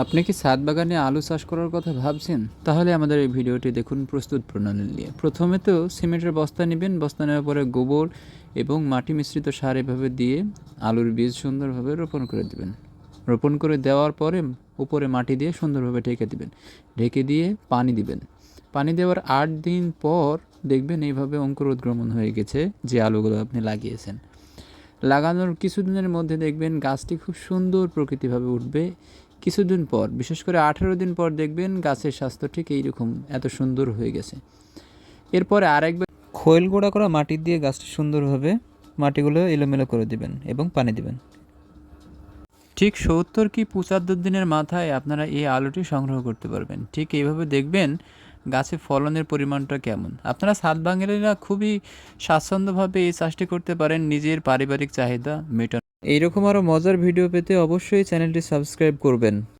আপনি কি ছাদ বাগানে আলু চাষ করার কথা ভাবছেন? তাহলে আমাদের এই ভিডিওটি দেখুন প্রস্তুত প্রণালী নিয়ে। প্রথমে তো সিমেন্টের বস্তা নেবেন, বস্তা নেওয়ার পরে গোবর এবং মাটি মিশ্রিত সার এভাবে দিয়ে আলুর বীজ সুন্দরভাবে রোপণ করে দিবেন। রোপণ করে দেওয়ার পরে উপরে মাটি দিয়ে সুন্দরভাবে ঢেকে দিবেন। ঢেকে দিয়ে পানি দিবেন। পানি দেওয়ার আট দিন পর দেখবেন এইভাবে অঙ্কুরোদ্গমন হয়ে গেছে যে আলুগুলো আপনি লাগিয়েছেন। লাগানোর কিছুদিনের মধ্যে দেখবেন গাছটি খুব সুন্দর প্রকৃতিভাবে উঠবে কিছুদিন পর, বিশেষ করে আঠেরো দিন পর দেখবেন গাছের স্বাস্থ্য ঠিক এইরকম, এত সুন্দর হয়ে গেছে। এরপরে আরেকবার খোয়েল গোড়া করা মাটি দিয়ে গাছটি সুন্দরভাবে মাটিগুলো এলোমেলো করে দিবেন এবং পানি দিবেন। ঠিক সত্তর কি পঁচাত্তর দিনের মাথায় আপনারা এই আলুটি সংগ্রহ করতে পারবেন। ঠিক এইভাবে দেখবেন গাছে ফলনের পরিমাণটা কেমন? আপনারা সাত বাঙালিরা খুবই স্বাচ্ছন্দ্যভাবে এই চাষটি করতে পারেন, নিজের পারিবারিক চাহিদা মেটানো। এইরকম আরও মজার ভিডিও পেতে অবশ্যই চ্যানেলটি সাবস্ক্রাইব করবেন।